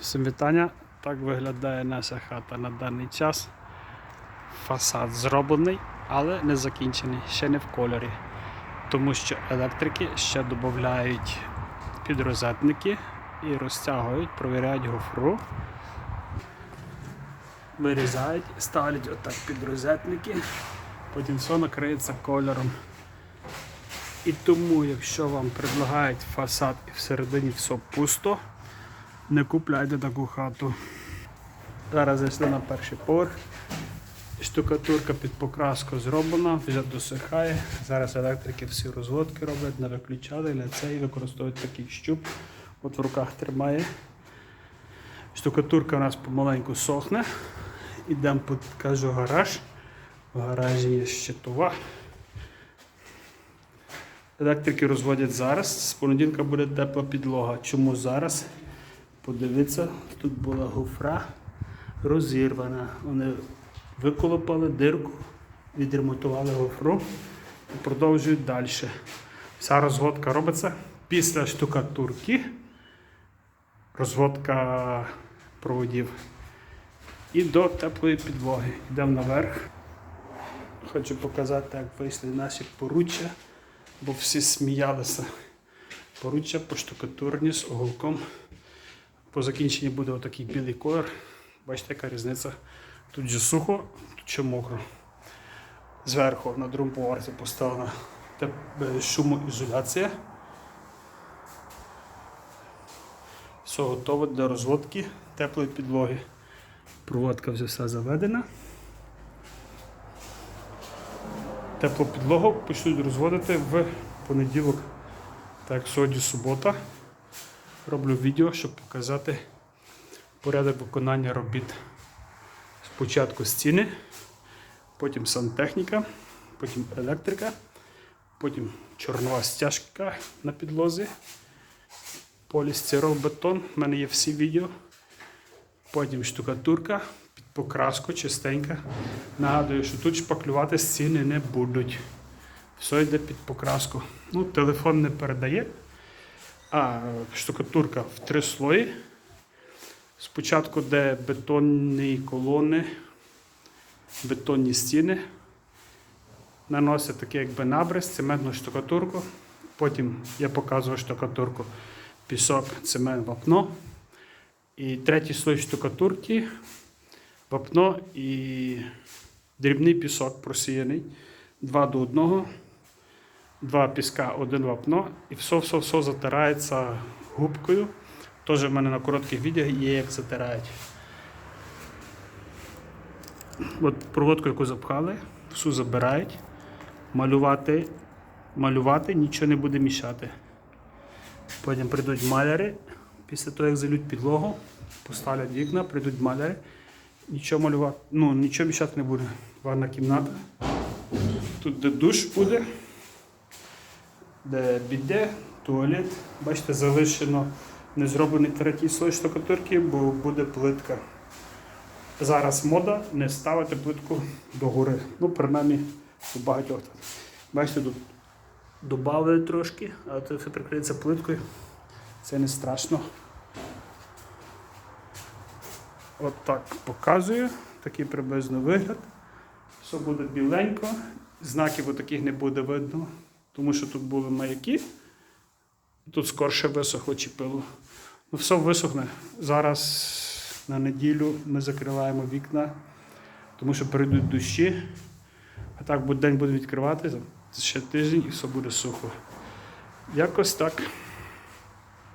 Всім вітання. Так виглядає наша хата на даний час. Фасад зроблений, але не закінчений, ще не в кольорі. Тому що електрики ще додають підрозетники і розтягують, провіряють гофру. Вирізають, ставлять отак підрозетники, потім все накриється кольором. І тому, якщо вам предлагають фасад і всередині все пусто, не купляйте таку хату. Зараз зайшли на перший поверх. Штукатурка під покраску зроблена, вже досихає. Зараз електрики всі розводки роблять, не виключали для це і використовують такий щуп. От в руках тримає. Штукатурка у нас помаленьку сохне. Ідемо покажу гараж. В гаражі є щитова. Електрики розводять зараз. З понеділка буде тепла підлога. Чому зараз? Подивіться, тут була гофра розірвана. Вони виколопали дирку, відремонтували гофру і продовжують далі. Вся розводка робиться після штукатурки, розводка проводів. І до теплої підлоги. Йдемо наверх. Хочу показати, як вийшли наші поруччя, бо всі сміялися. Поруччя поштукатурні з уголком. По закінченні буде отакий білий колір. Бачите, яка різниця. Тут же сухо, тут ще мокро. Зверху на другому поверсі поставлена е, шумоізоляція. Все готове для розводки теплої підлоги. Проводка вже вся заведена. Теплу підлогу почнуть розводити в понеділок. Так, сьогодні субота. Роблю відео, щоб показати порядок виконання робіт. Спочатку стіни, потім сантехніка, потім електрика, потім чорнова стяжка на підлозі, полістирол-бетон, в мене є всі відео. Потім штукатурка під покраску чистенька. Нагадую, що тут шпаклювати стіни не будуть. Все йде під покраску. Ну, телефон не передає. А штукатурка в три слої. Спочатку де бетонні колони, бетонні стіни. Наносять такий якби набрис, цементну штукатурку. Потім я показую штукатурку, пісок, цемент, вапно. І третій слой штукатурки, вапно і дрібний пісок просіяний. Два до одного два піска, один вапно, і все-все-все затирається губкою. Теж в мене на коротких відео є, як затирають. От проводку, яку запхали, всю забирають. Малювати, малювати нічого не буде мішати. Потім прийдуть маляри, після того, як залють підлогу, поставлять вікна, прийдуть маляри. Нічого малювати, ну нічого мішати не буде. Ванна кімната. Тут де душ буде де біде, туалет. Бачите, залишено не зроблений третій слой штукатурки, бо буде плитка. Зараз мода не ставити плитку догори. Ну, принаймні, у багатьох. Бачите, тут додали трошки, але це все прикриється плиткою. Це не страшно. От так показую. Такий приблизно вигляд. Все буде біленько, знаків таких не буде видно тому що тут були маяки, тут скорше висохло чи пило. Ну, все висохне. Зараз на неділю ми закриваємо вікна, тому що перейдуть дощі. А так день буде відкриватися, ще тиждень і все буде сухо. Якось так.